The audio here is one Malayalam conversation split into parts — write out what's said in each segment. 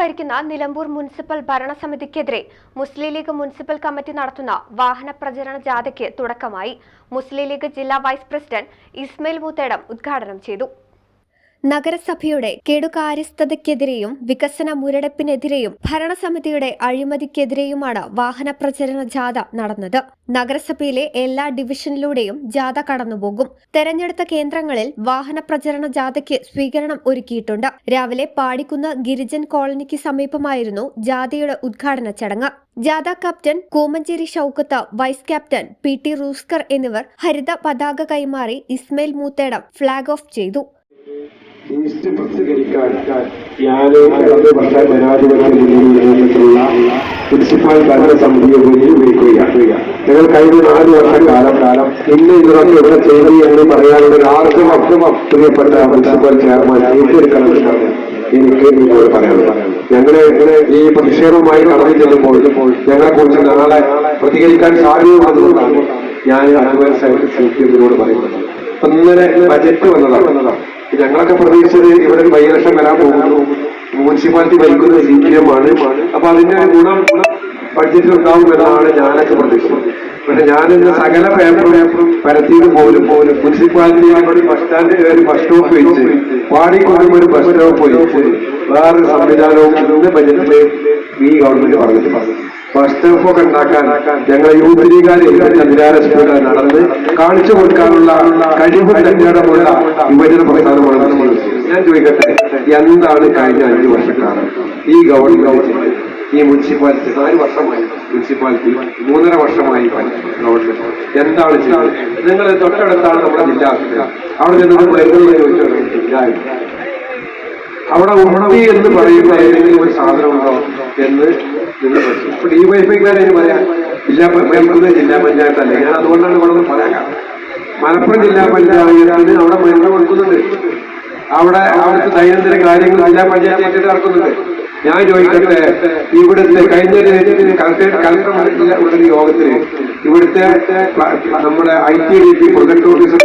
ഭരിക്കുന്ന നിലമ്പൂർ മുനിസിപ്പൽ ഭരണസമിതിക്കെതിരെ മുസ്ലിം ലീഗ് മുനിസിപ്പൽ കമ്മിറ്റി നടത്തുന്ന വാഹന പ്രചരണ ജാഥയ്ക്ക് തുടക്കമായി. മുസ്ലിം ലീഗ് ജില്ലാ വൈസ് പ്രസിഡന്റ് ഇസ്മയിൽ മൂത്തേടം ഉദ്ഘാടനം ചെയ്തു. നഗരസഭയുടെ കെടുകാര്യസ്ഥതയ്ക്കെതിരെയും വികസന മുരടപ്പിനെതിരെയും ഭരണസമിതിയുടെ അഴിമതിക്കെതിരെയുമാണ് വാഹന പ്രചരണ ജാഥ നടന്നത്. നഗരസഭയിലെ എല്ലാ ഡിവിഷനിലൂടെയും ജാഥ കടന്നുപോകും. തെരഞ്ഞെടുത്ത കേന്ദ്രങ്ങളിൽ വാഹന പ്രചരണ ജാഥയ്ക്ക് സ്വീകരണം ഒരുക്കിയിട്ടുണ്ട്. രാവിലെ പാടിക്കുന്ന് ഗിരിജൻ കോളനിക്ക് സമീപമായിരുന്നു ജാഥയുടെ ഉദ്ഘാടന ചടങ്ങ്. ജാഥ captain Koomancheri Shoukath vice captain P T Ruskar എന്നിവർ ഹരിത പതാക കൈമാറി ഇസ്മയിൽ മൂത്തേടം ഫ്ളാഗ് ഓഫ് ചെയ്തു. ഈസ്റ്റ് പ്രസിദ്ധീകരിക്കാൻ ഞാൻ രണ്ട് വർഷ ജനാധിപത്യത്തിലുള്ള മുനിസിപ്പൽ ഭരണസമിതിയെ വേണ്ടി വിളിക്കുകയാണ്. ഞങ്ങൾ കഴിഞ്ഞ നാല് വർഷക്കാലം കാലം ഇന്ന് ഇതൊക്കെ ഇവിടെ ചെയ്തു എന്ന് പറയാനുള്ള ഒരു ആർജവം പ്രിയപ്പെട്ട മുനിസിപ്പൽ ചെയർമാൻ ഏറ്റെടുക്കണമെന്നാണ് എനിക്ക് നിങ്ങളോട് പറയാനുള്ളത്. ഞങ്ങളെ ഈ പ്രതിഷേധവുമായി കടന്നു ചെല്ലുമ്പോൾ ഞങ്ങളെ കുറിച്ച് നാളെ പ്രതികരിക്കാൻ സാധ്യതയുള്ളതുകൊണ്ടാണ് ഞാൻ അതുവരെ സൈക്കിളിനോട് പറയുന്നത്. അപ്പൊ ഇന്നലെ ബജറ്റ് വന്നതാണ്. ഞങ്ങളൊക്കെ പ്രതീക്ഷിച്ചത് ഇവിടെ ഒരു ബൈലക്ഷം വരാൻ പോകുന്നു. മുനിസിപ്പാലിറ്റി ഭരിക്കുന്നത് സി പി അപ്പൊ അതിന്റെ ഗുണം ബഡ്ജറ്റിൽ ഉണ്ടാവും എന്നാണ് ഞാനൊക്കെ പ്രതീക്ഷിച്ചത്. പക്ഷെ ഞാനിന്ന് സകല പേപ്പറും പരത്തിയത് പോലും പോലും ഒരു ബസ് സ്റ്റാൻഡ് ഒരു ബസ് സ്റ്റോപ്പ് വെച്ച് പാടിക്കൊണ്ടും ഒരു ബസ് സ്റ്റോപ്പ് വെച്ച് വേറൊരു സംവിധാനവും ഇന്ന് ബജറ്റിൽ ഈ ഗവൺമെന്റ് പറഞ്ഞിട്ടുണ്ട് ബസ് സ്റ്റോപ്പ് ഒക്കെ ഉണ്ടാക്കാൻ ഞങ്ങളെ അധികാര സ്പീഡ് നടന്ന് കാണിച്ചു കൊടുക്കാനുള്ള കഴിവ് കല്യാണമുള്ള യുവജന പ്രസ്ഥാനമാണ് ഞാൻ ചോദിക്കട്ടെ എന്താണ് കഴിഞ്ഞ അഞ്ചു വർഷക്കാലം? ഈ ഗവൺമെന്റ്? ഈ മുനിസിപ്പാലിറ്റി നാല് വർഷമായി മുനിസിപ്പാലിറ്റി മൂന്നര വർഷമായി ഗവൺമെന്റ് എന്താണ് നിങ്ങൾ തൊട്ടടുത്താണ് നമ്മുടെ ജില്ലാ അവിടെ അവിടെ നമ്മൾ മരുന്ന് ചോദിച്ചു? ഇല്ലായിരുന്നു അവിടെ ഉണവി എന്ന് പറയുന്ന ഏതെങ്കിലും ഒരു സാധനം ഉണ്ടോ എന്ന് നിങ്ങൾ പഠിച്ചു ഇപ്പൊ ഡിവൈഫൈക്കാരെ പറയാം ജില്ലാ മേൽക്കുന്ന ജില്ലാ പഞ്ചായത്ത് അല്ലേ? ഞാൻ അതുകൊണ്ടാണ് ഇവിടെ പറയാൻ കാരണം മലപ്പുറം ജില്ലാ പഞ്ചായത്താണ് അവിടെ മരുന്ന് കൊടുക്കുന്നുണ്ട്. അവിടെ അവിടുത്തെ ദൈനംദിന കാര്യങ്ങൾ ജില്ലാ പഞ്ചായത്ത് നടക്കുന്നുണ്ട്. ഞാൻ ചോദിക്കട്ടെ ഇവിടുത്തെ കഴിഞ്ഞ കളക്ടർ ഉള്ളൊരു യോഗത്തിന്. ഇവിടുത്തെ നമ്മുടെ I T D P project officer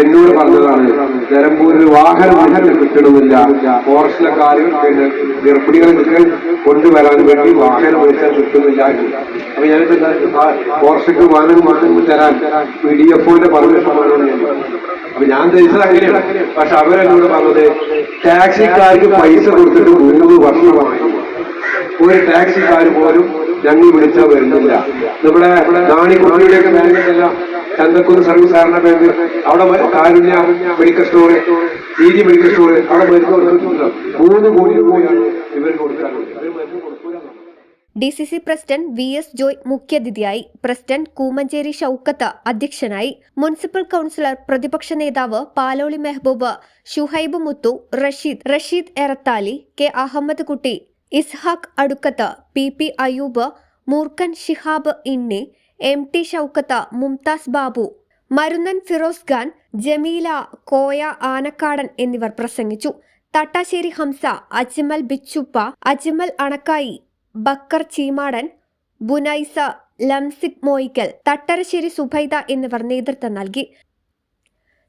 എന്നോട് പറഞ്ഞതാണ്. നിലമ്പൂരിൽ വാഹനം കിട്ടണമില്ല. ഫോറസ്റ്റിലൊക്കെ പിന്നെ ഗർഭിണികളെ കുട്ടികൾ കൊണ്ടുവരാൻ വേണ്ടി വാഹനം വിളിച്ചാൽ കിട്ടുന്നില്ല. അപ്പൊ ഞാൻ ഫോറസ്റ്റിക്ക് വാഹനം വാഹനം തരാൻ പി ഡി എഫിന്റെ ഞാൻ. അപ്പൊ ഞാൻ ധരിച്ചത് അങ്ങനെയാണ്. പക്ഷെ അവരെന്നോട് പറഞ്ഞത് ടാക്സിക്കാർക്ക് പൈസ കൊടുത്തിട്ട് മൂന്ന് വർഷമായി. ഒരു ടാക്സിക്കാർ പോലും ഞങ്ങൾ വിളിച്ചാൽ വരുന്നില്ല. നമ്മുടെ നാണിക്കുട്ടിയുടെയൊക്കെ ബാങ്കിലല്ല ചന്തക്കുന്ന് സർവീസ് സാറിന്റെ ബാങ്ക് അവിടെ Karunya medical store G medical store അവിടെ മരുന്ന് മൂന്ന് കോടി രൂപയാണ് ഇവർ കൊടുക്കാറുള്ളത്. D C C president V S Joy മുഖ്യാതിഥിയായി പ്രസിഡന്റ് കൂമഞ്ചേരി ഷൌക്കത്ത് അധ്യക്ഷനായി മുനിസിപ്പൽ കൌൺസിലർ പ്രതിപക്ഷ നേതാവ് Paloli Mehaboob Shuhaib Muthu Rasheed Rasheed Erathali K Ahammed Kutty Ishaq Adukkath P P Ayub Moorkhan Shihab ഇന്നി എം ടി ഷൗക്കത്ത് മുംതാസ് ബാബു മരുന്നൻ ഫിറോസ് ഖാൻ ജമീല കോയ ആനക്കാടൻ എന്നിവർ പ്രസംഗിച്ചു. തട്ടാശ്ശേരി ഹംസ അജ്മൽ ബിച്ചുപ്പ അജ്മൽ അണക്കായി ബക്കർ ചീമാടൻ ബുനൈസ ലംസിക് മോയിക്കൽ തട്ടരശ്ശേരി സുബൈദ എന്നിവർ നേതൃത്വം നൽകി.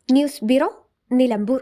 News bureau Nilambur.